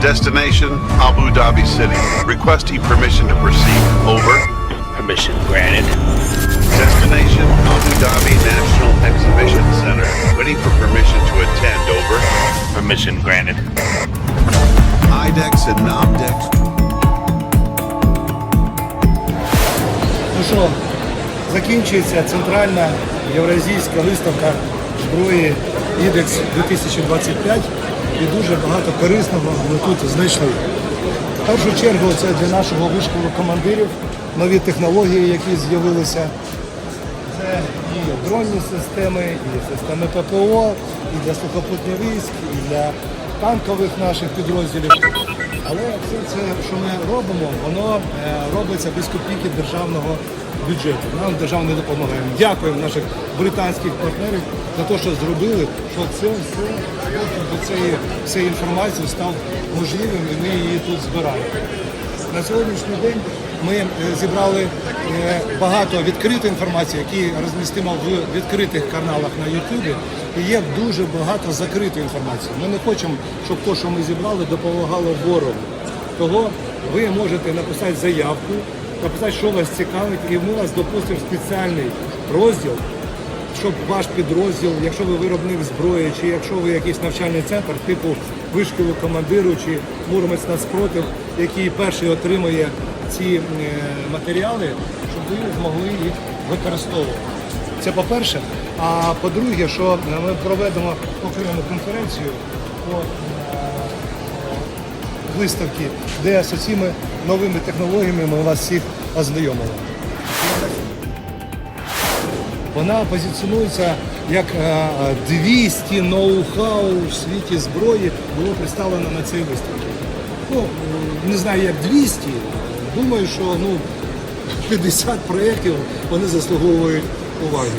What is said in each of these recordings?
Destination Abu Dhabi City. Requesting permission to proceed. Over. Permission granted. Destination Abu Dhabi National Exhibition Center. Waiting for permission to attend. Over. Permission granted. IDEX and NOMDEX. Ну що, закінчується центральна євразійська виставка зброї ІДЕКС 2025 І дуже багато корисного ми тут знайшли. В першу чергу це для нашого вишколу командирів нові технології, які з'явилися. Це і дронні системи, і системи ППО, і для сухопутних військ, і для танкових наших підрозділів. Але все це, що ми робимо, воно е, робиться без копійки державного бюджету. Нам держава не допомагає. Дякуємо наших британських партнерів за те, що зробили, що це все до цієї всієї інформації став можливим і ми її тут збираємо. На сьогоднішній день ми е, зібрали е, багато відкритої інформації, які розмістимо в відкритих каналах на YouTube. І є дуже багато закритої інформації. Ми не хочемо, щоб те, що ми зібрали, допомагало ворогу. Того ви можете написати заявку, написати, що вас цікавить, і ми вас допустимо спеціальний розділ, щоб ваш підрозділ, якщо ви виробник зброї, чи якщо ви якийсь навчальний центр, типу вишколу командиру чи Муромець нацпротив, який перший отримує ці е, матеріали, щоб ви змогли їх використовувати. Це по-перше. А по-друге, що ми проведемо окрему конференцію по е, виставки, де з цими новими технологіями ми вас всіх ознайомили. Вона позиціонується як е, 200 ноу-хау в світі зброї було представлено на цій виставці. Ну, е, не знаю, як 200. Думаю, що ну, 50 проєктів вони заслуговують уваги.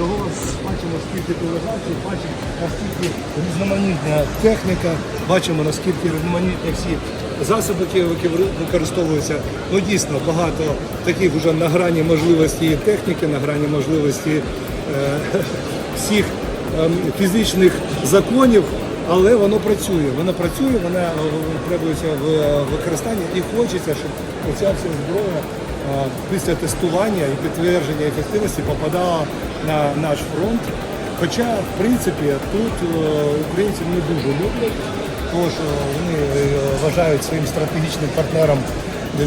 Того бачимо, скільки делегацій, бачимо, наскільки різноманітна техніка, бачимо, наскільки різноманітні всі засоби, які використовуються. Ну дійсно багато таких вже на грані можливості техніки, на грані можливості е, всіх ем, фізичних законів, але воно працює. Воно працює, воно е, требується в е, використанні і хочеться, щоб оця вся зброя е, після тестування і підтвердження ефективності попадала на наш фронт. Хоча, в принципі, тут е, українців не дуже люблять, тому що вони е, вважають своїм стратегічним партнером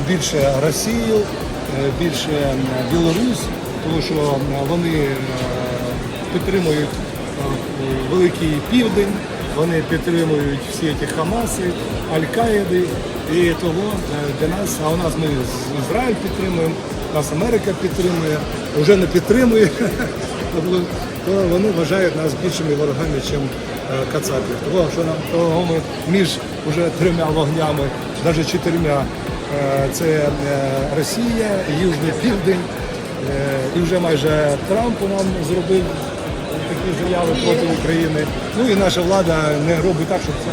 більше Росію, е, більше Білорусь, тому що вони е, підтримують е, Великий Південь, вони підтримують всі ті Хамаси, Аль-Каїди. І того е, для нас, а у нас ми Ізраїль підтримуємо, нас Америка підтримує, вже не підтримує. То вони вважають нас більшими ворогами, ніж кацапів. Того, що нам того ми між уже трьома вогнями, навіть чотирма, е, це е, Росія, Южний Південь, е, і вже майже Трамп нам зробив такі заяви проти України. Ну і наша влада не робить так, щоб ця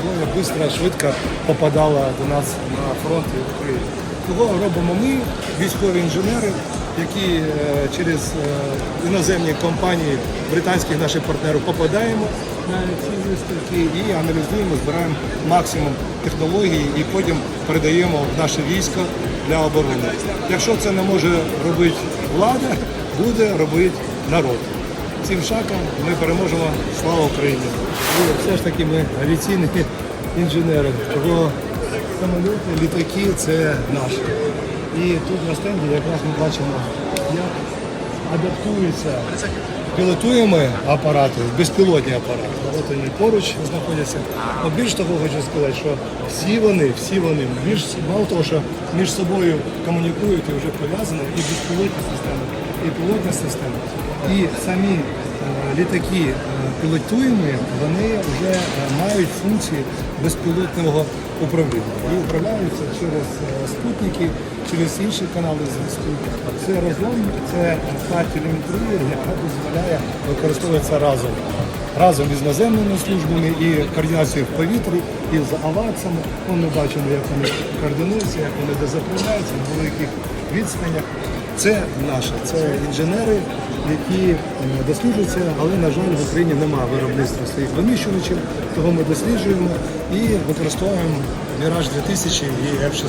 зброя швидко, швидко попадала до нас на фронт і в Україну. Того робимо ми, військові інженери, які е, через е, іноземні компанії британських наших партнерів попадаємо на ці виставки і аналізуємо, збираємо максимум технологій і потім передаємо в наше військо для оборони. Якщо це не може робити влада, буде робити народ. Цим шагом ми переможемо. Слава Україні! І все ж таки ми авіаційні інженери. Того самоліти, літаки це наші. І тут на стенді якраз ми бачимо, як адаптуються пілотуємо апарати, безпілотні апарати. От вони поруч знаходяться. Но більш того, хочу сказати, що всі вони, всі вони між мало того, що між собою комунікують і вже пов'язані, і безпілотні системи, і пілотні системи, і самі літаки е, пілотуємі, вони вже е, мають функції безпілотного управління. І управляються через е, спутники, через інші канали зв'язку. Це разом, це та телеметрія, яка дозволяє використовуватися разом. Разом із наземними службами і координацією в повітрі, і з аваксами. Ну, Ми бачимо, як вони координуються, як вони дозаправляються в великих відстанях. Це наше, це інженери, які е, досліджуються, але, на жаль, в Україні немає виробництва своїх винищувачів, того ми досліджуємо і використовуємо Міраж 2000 і F-16.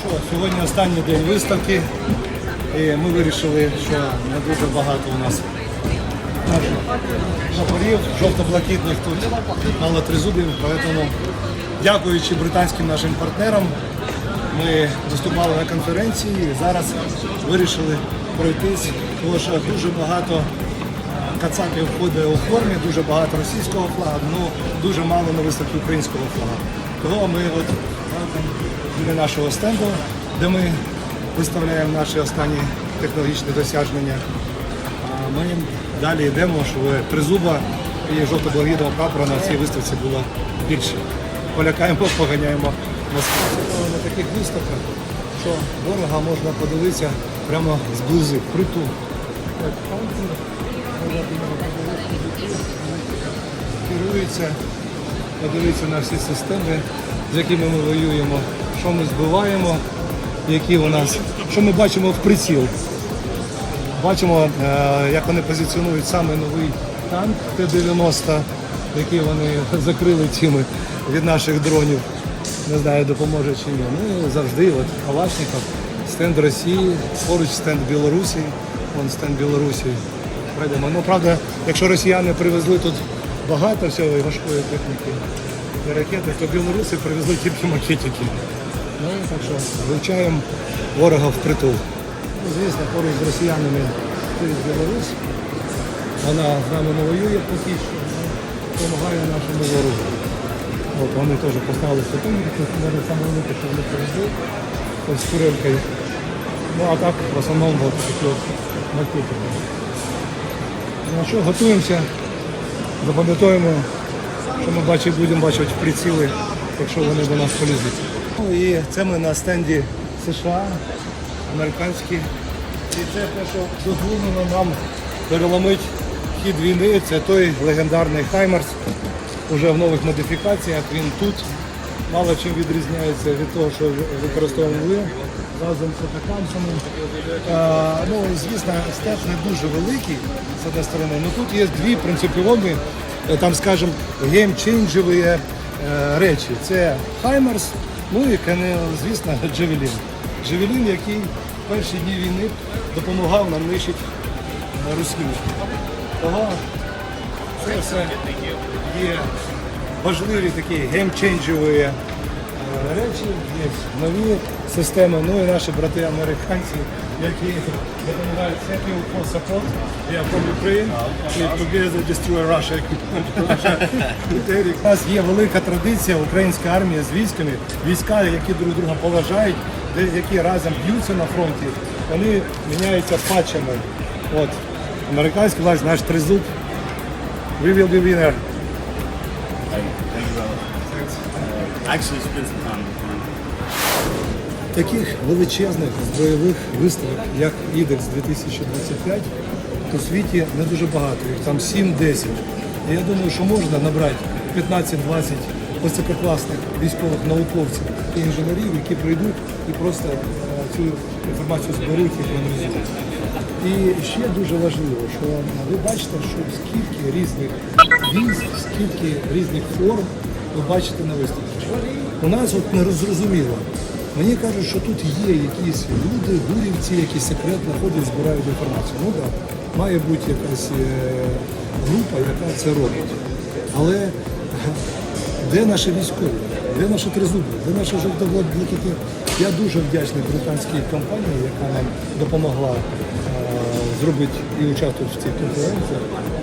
Що, Сьогодні останній день виставки, і ми вирішили, що не дуже багато у нас прапорів, жовто-блакитних тут мало тризубів, тому дякуючи британським нашим партнерам, ми виступали на конференції зараз вирішили пройтись, тому що дуже багато кацапів ходить у формі, дуже багато російського флага, ну дуже мало на виставці українського флага. Того ми от біля нашого стенду, де ми виставляємо наші останні технологічні досягнення. Ми далі йдемо, щоб тризуба і жовто-блакитного прапора на цій виставці було більше. Полякаємо, поганяємо Москву. На таких виставках, що ворога можна подивитися прямо зблизи, притул. Керується, подивитися на всі системи, з якими ми воюємо, що ми збиваємо, які у нас, що ми бачимо в приціл. Бачимо, е, як вони позиціонують саме новий танк Т-90, який вони закрили цими від наших дронів. Не знаю, допоможе чи ні. Ну завжди, от Калашников, стенд Росії, поруч стенд Білорусі, вон стенд Білорусі. Пройдемо. Ну, правда, якщо росіяни привезли тут багато всього важкої техніки і ракети, то білоруси привезли тільки макетики. Ну, так що вивчаємо ворога впритул. Ну, звісно, поруч з росіянами стоїть Білорусь. Вона з нами не воює поки що, допомагає нашому ворогу. От вони теж поставили сотенники, навіть саме велике, що вони привезли з турелькою. Ну а так в основному от такі от макетики. Ну що, готуємося, запам'ятовуємо, що ми бачимо, будемо бачити приціли, якщо вони до нас полізуть. Ну і це ми на стенді США, американські. І це те, що дозволено нам переломити хід війни. Це той легендарний Хаймерс. Уже в нових модифікаціях. Він тут мало чим відрізняється від того, що використовували разом з атакамсами. Ну, звісно, степ не дуже великий з однієї сторони. Ну тут є дві принципові, е, там, скажімо, геймченджеві е, речі. Це Хаймерс, ну і, звісно, Джевелін. Джевелін, який в перші дні війни допомагав нам нищити. Того це все є важливі такі геймченджеві е, речі, є нові системи, ну і наші брати американці, які допомагають you for support. Я from Ukraine. We together destroy Russia. У нас є велика традиція української армії з військами, війська, які друг друга поважають, які разом б'ються на фронті, вони міняються патчами. От, американський власть, наш тризуб, we will be winner. Actually, spent some time. Таких величезних збройових виставок, як ідекс 2025, то в світі не дуже багато, їх там 7-10. І я думаю, що можна набрати 15-20 висококласних військових науковців і інженерів, які прийдуть і просто е, цю інформацію зберуть і проаналізують. І ще дуже важливо, що ви бачите, що скільки різних військ, скільки різних форм ви бачите на виставці. У нас от не зрозуміло. Мені кажуть, що тут є якісь люди, гурівці, які секретно ходять, збирають інформацію. Ну так, має бути якась е, група, яка це робить. Але де наші військові? Де наші тризуби? Де наші жовто-блакитні? Я дуже вдячний британській компанії, яка нам допомогла зробити і участвувати в цій конференції,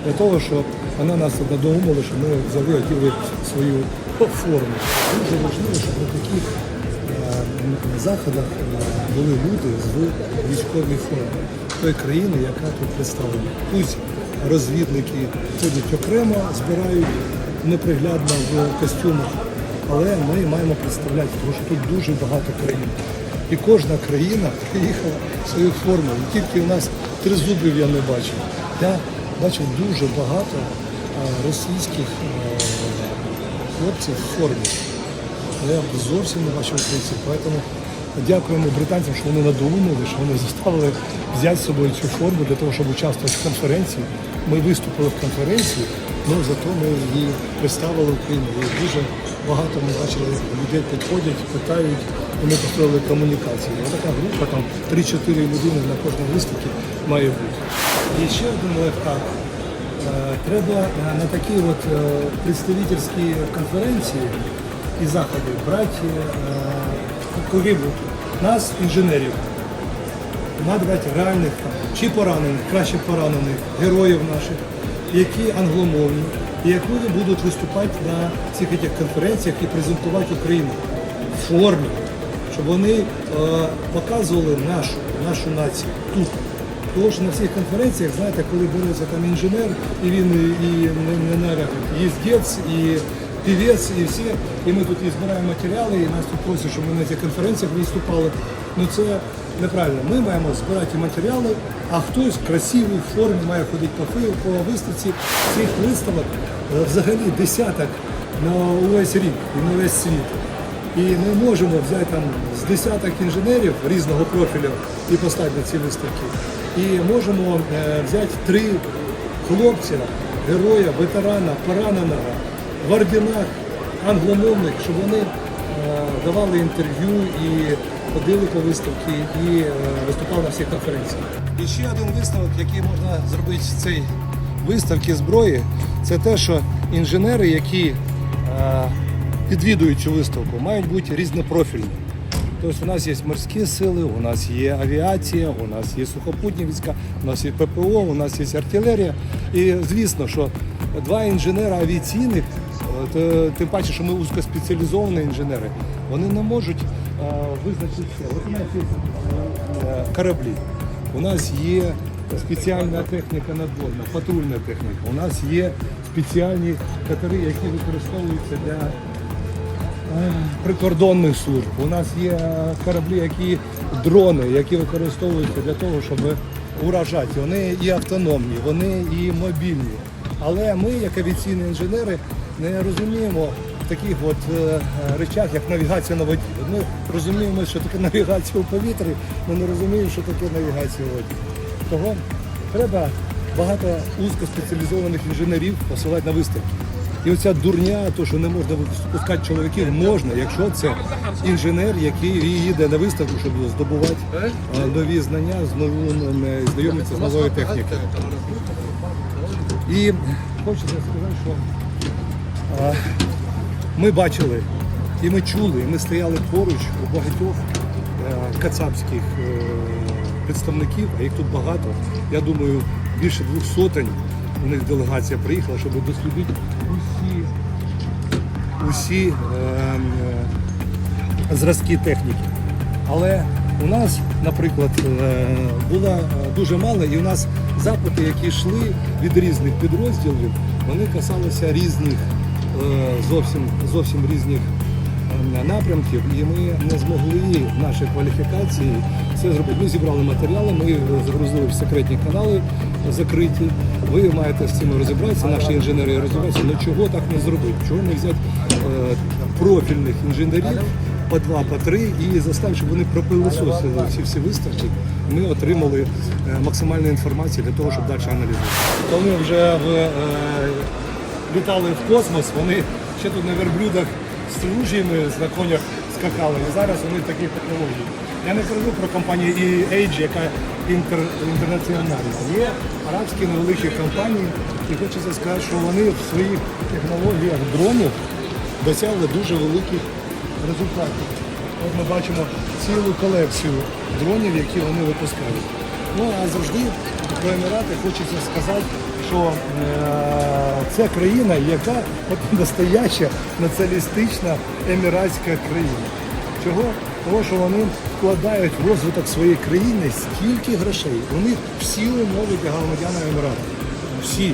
для того, щоб вона нас надоумила, що ми взяли оділи свою форму. Дуже важливо, щоб на таких е, заходах е, були люди з військовій формі тої країни, яка тут представлена. Пусть розвідники ходять окремо, збирають неприглядно в костюмах, але ми маємо представляти, тому що тут дуже багато країн. І кожна країна приїхала свою форму. І тільки у нас три зубів я не бачив. Я бачив дуже багато е, російських е, хлопців в формі. Я зовсім не бачив українців. Поэтому Дякуємо британцям, що вони надумали, що вони заставили взяти з собою цю форму для того, щоб участвувати в конференції. Ми виступили в конференції, ну зато ми її представили Україну. І дуже багато ми бачили людей підходять, питають, ми построїли комунікації. Ось така група, там 3-4 людини на кожному виставці має бути. І ще один лайфхак. Е, Треба е, на такі от е, представительські конференції і заходи брати е, нас, інженерів, надавати реальних там, чи поранених, краще поранених, героїв наших, які англомовні, і які будуть виступати на цих конференціях і презентувати Україну в формі, щоб вони е, показували нашу, нашу націю тут. Тому що на всіх конференціях, знаєте, коли береться там інженер, і він і, і не, не навіть їздець, і півець, і всі, і ми тут і збираємо матеріали, і нас тут просять, щоб ми на цих конференціях виступали. Ну це неправильно. Ми маємо збирати матеріали, а хтось в красивій формі має ходити по, по виставці. Цих виставок е, взагалі десяток на увесь рік і на весь світ. І ми можемо взяти там з десяток інженерів різного профілю і поставити на ці виставки. І можемо е, взяти три хлопця, героя, ветерана, пораненого в орденах англомовних, щоб вони е, давали інтерв'ю і ходили по виставці і е, виступали на всіх конференціях. І ще один висновок, який можна зробити з цієї виставки зброї, це те, що інженери, які відвідують цю виставку, мають бути різнопрофільні. Тобто у нас є морські сили, у нас є авіація, у нас є сухопутні війська, у нас є ППО, у нас є артилерія. І звісно, що два інженера авіаційних, е, тим паче, що ми узкоспеціалізовані інженери, вони не можуть е, визначити все. От у нас є е, кораблі, у нас є спеціальна техніка надводна, патрульна техніка, у нас є спеціальні катери, які використовуються для прикордонних служб. У нас є кораблі, які дрони, які використовуються для того, щоб уражати. Вони і автономні, вони і мобільні. Але ми, як авіаційні інженери, не розуміємо в таких от е, речах, як навігація на воді. Ми розуміємо, що таке навігація у повітрі, але не розуміємо, що таке навігація у воді. Того треба багато узкоспеціалізованих інженерів посилати на виставки. І оця дурня, то що не можна випускати чоловіків, можна, якщо це інженер, який їде на виставку, щоб здобувати е, нові знання, знайомитися з новою технікою. І хочеться сказати, що ми бачили і ми чули, і ми стояли поруч у багатьох е, кацапських е, представників, а їх тут багато. Я думаю, більше двох сотень у них делегація приїхала, щоб дослідити усі е, е, зразки техніки. Але у нас, наприклад, е, було дуже мало, і у нас запити, які йшли від різних підрозділів, вони касалися різних, зовсім, зовсім різних напрямків, і ми не змогли в нашій кваліфікації це зробити. Ми зібрали матеріали, ми загрузили в секретні канали закриті. Ви маєте з цим розібратися, наші інженери розібратися. Ну чого так не зробити? Чого не взяти е, профільних інженерів по два, по три і заставити, щоб вони пропилисосили ці всі виставки. Ми отримали е, максимальну інформацію для того, щоб далі аналізувати. Коли вже в, е, літали в космос, вони ще тут на верблюдах з ружьями на конях скакали. І зараз вони такі технології. Я не кажу про компанію EAG, яка інтер, інтернаціональна. Є арабські невеликі компанії, і хочеться сказати, що вони в своїх технологіях дронів досягли дуже великих результатів. От ми бачимо цілу колекцію дронів, які вони випускають. Ну а завжди про Емірати хочеться сказати, що е, це країна, яка от настояща націоналістична еміратська країна. Чого? Тому що вони вкладають в розвиток своєї країни стільки грошей. У них всі умови для громадяна Емірату. Всі.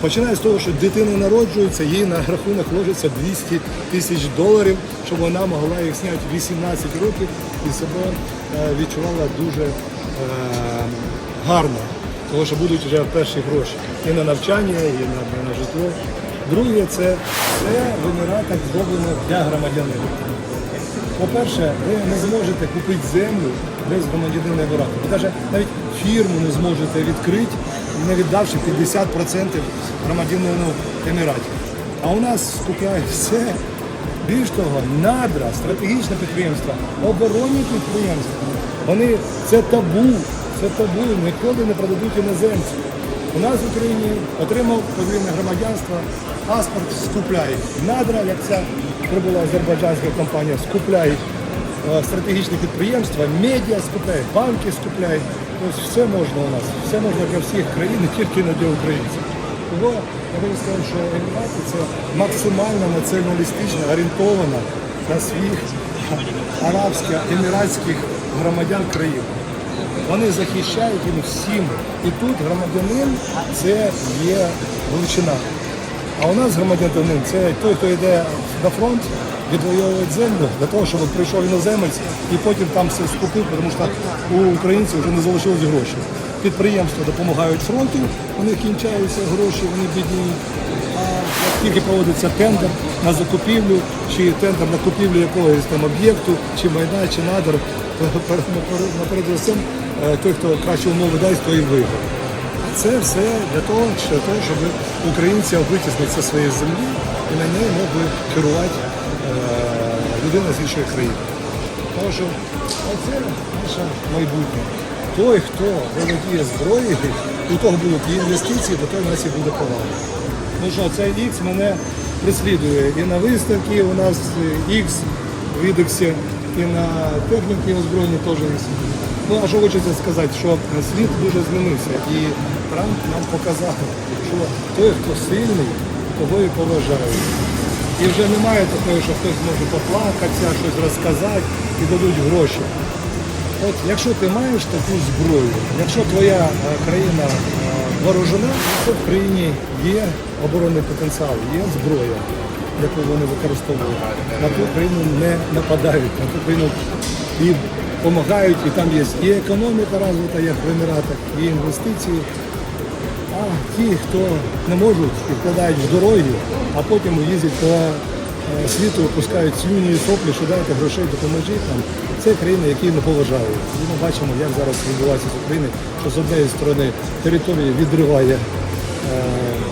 Починає з того, що дитина народжується, їй на рахунок ложиться 200 тисяч доларів, щоб вона могла їх зняти 18 років і себе е, відчувала дуже е, гарно. Тому що будуть вже перші гроші і на навчання, і на, на житло. Друге, це, це в Еміратах зроблено для громадянина. По-перше, ви не зможете купити землю без громадянина Емірату. Ви навіть, фірму не зможете відкрити, не віддавши 50% громадянину Еміратів. А у нас купляють все. Більш того, надра, стратегічне підприємство, оборонні підприємства. Вони це табу, це табу, ніколи не продадуть іноземцю. У нас в Україні отримав подвійне громадянство, паспорт скупляє. Надра, як ця прибула азербайджанська компанія, скупляє е, стратегічні підприємства, медіа скупляє, банки скупляють. Тобто все можна у нас, все можна для всіх країн, тільки не для українців. Того я хочу сказати, що Емірати це максимально націоналістично орієнтована на своїх арабських, еміратських громадян країн. Вони захищають їм всім. І тут громадянин це є величина. А у нас громадянин це той, хто йде на фронт, відвоювати землю для того, щоб прийшов іноземець і потім там все скупив, тому що у українців вже не залишилось грошей. Підприємства допомагають фронту, них кінчаються гроші, вони бідніють. А тільки проводиться тендер на закупівлю, чи тендер на купівлю якогось там об'єкту, чи майна, чи надр, наперед- за цим е, той, хто кращі умови дасть, той і виграє. Це все для того, для того, щоб українців витіснити своєї землі і на неї мог би керувати е, людина з іншої країни. Тому що це наше майбутнє. Той, хто володіє зброєю, у того будуть і інвестиції, до того в нас і буде повага. Ну що, цей X мене преслідує і на виставці у нас X в ідексі, і на техніці озброєнні теж є. Ну, а що хочеться сказати, що світ дуже змінився. І Трамп нам показав, що той, хто сильний, того і поважають. І вже немає такого, що хтось може поплакатися, щось розказати і дадуть гроші. От якщо ти маєш таку зброю, якщо твоя е, країна е, вооружена, то в країні є оборонний потенціал, є зброя, яку вони використовують. На ту країну не нападають, на ту країну і допомагають, і там є і економіка розвита, як в Еміратах, і інвестиції. А ті, хто не можуть і вкладають в дороги, а потім їздять по е, світу, пускають слюні і соплі, що дайте грошей, допоможіть нам. Це країни, які не поважають. І ми бачимо, як зараз відбувається з України, що з однієї сторони території відриває е,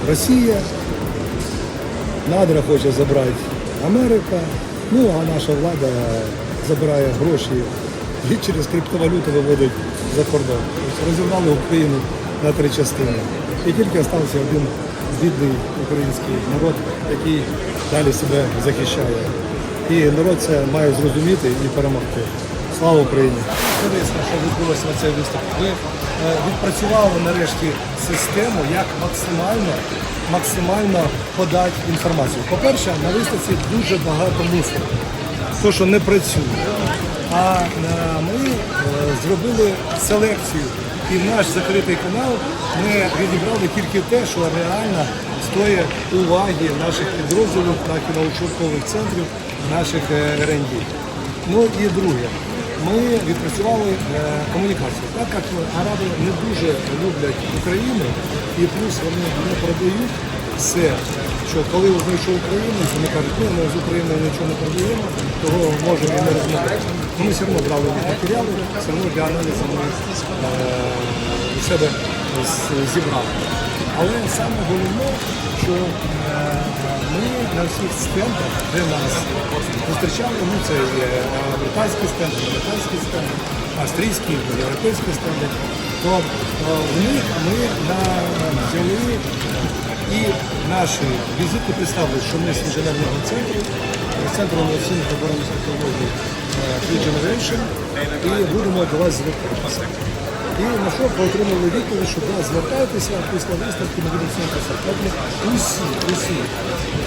Росія, надра хоче забрати Америка, ну а наша влада забирає гроші і через криптовалюту виводить за кордон. Тобто розірвали Україну на три частини. І тільки залишився один бідний український народ, який далі себе захищає. І народ це має зрозуміти і перемогти. Слава Україні! Корисно, що відбулося цей виступ. Ви е, відпрацювали нарешті систему, як максимально, максимально подати інформацію. По-перше, на виставці дуже багато мусору, то, що не працює. А е, ми е, зробили селекцію. І наш закритий канал ми відібрали тільки те, що реально стоїть уваги наших підрозділів, наших наукових центрів, наших е, РНД. Ну і друге, ми відпрацювали е, комунікацію. Так як араби не дуже люблять Україну, і плюс вони не продають все, що коли знайшов Україну, вони кажуть, ми з Україною нічого не продаємо, того можемо і не розмовляти. Ми все одно брали матеріали, все одно для аналізу ми у себе зібрали. Але саме головне, що е, ми на всіх стендах, де нас зустрічали, ну це є е, британський стенд, американський стенд, австрійський, європейський стенди, то в них ми взяли і наші візити представили, що ми з інженерного центру, е, центру інноваційних оборонних технологій е, Free Generation, і будемо до вас звертатися. І на що отримали відповідь, що да, звертайтеся після виставки будемо всім писати. Усі, усі,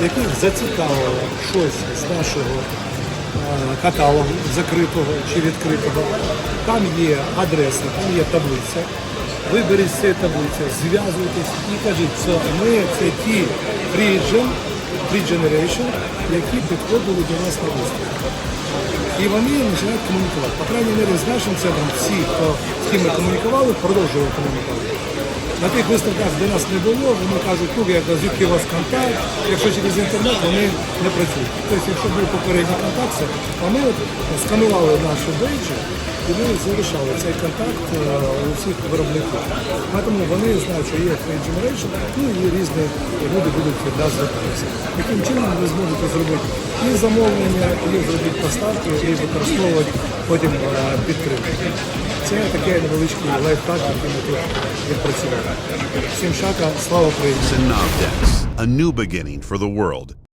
яких зацікавило щось з нашого е, каталогу, закритого чи відкритого, там є адреса, там є таблиця. Ви беріть з цієї таблиці, зв'язуйтесь і кажіть, що ми це ті Free Free Generation, які підходили до нас на виставку. І вони починають комунікувати. По крайній мірі, з нашим центром всі, хто з ким ми комунікували, продовжували комунікувати. На тих виставках, де нас не було, вони кажуть, ну як звідки у вас контакт, якщо через інтернет вони не працюють. Тобто, якщо був попередній контакт, а ми от сканували наші бейджі ми залишали цей контакт е, у всіх виробників. Тому вони знають, що є Trade Generation, ну і різні люди будуть від нас звертатися. Таким чином ви зможете зробити і замовлення, і зробити поставки, і використовувати потім е, підтримку. Це таке невеличкий лайфхак, який ми тут відпрацювали. Всім шака, слава Україні! A new beginning for the world.